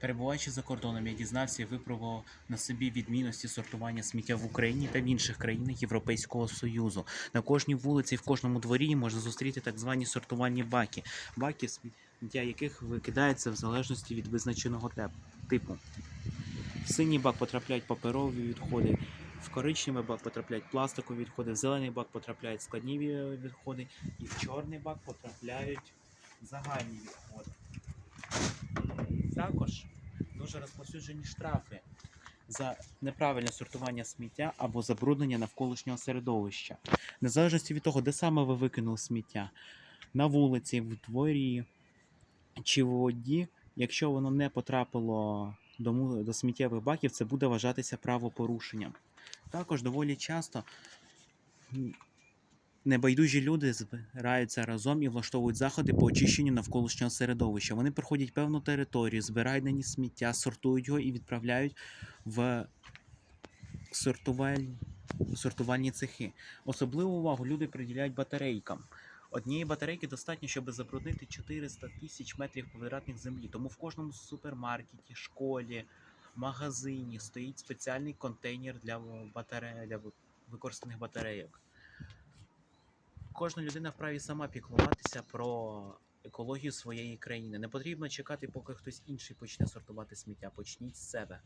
Перебуваючи за кордоном, я дізнався і випробував на собі відмінності сортування сміття в Україні та в інших країнах Європейського Союзу. На кожній вулиці, і в кожному дворі можна зустріти так звані сортувальні баки, баки, сміття яких викидається в залежності від визначеного типу. В синій бак потрапляють паперові відходи, в коричневий бак потрапляють пластикові відходи, в зелений бак потрапляють складні відходи, і в чорний бак потрапляють загальні відходи. Також дуже розповсюджені штрафи за неправильне сортування сміття або забруднення навколишнього середовища. Незалежно від того, де саме ви викинули сміття, на вулиці, в дворі чи в воді, якщо воно не потрапило до, до сміттєвих баків, це буде вважатися правопорушенням. Також доволі часто небайдужі люди збираються разом і влаштовують заходи по очищенню навколишнього середовища. Вони проходять певну територію, збирають на ній сміття, сортують його і відправляють в сортуваль... сортувальні цехи. Особливу увагу люди приділяють батарейкам. Однієї батарейки достатньо, щоб забруднити 400 тисяч метрів квадратних землі. Тому в кожному супермаркеті, школі, магазині стоїть спеціальний контейнер для батареї для використаних батарейок. Кожна людина вправі сама піклуватися про екологію своєї країни. Не потрібно чекати, поки хтось інший почне сортувати сміття. Почніть з себе.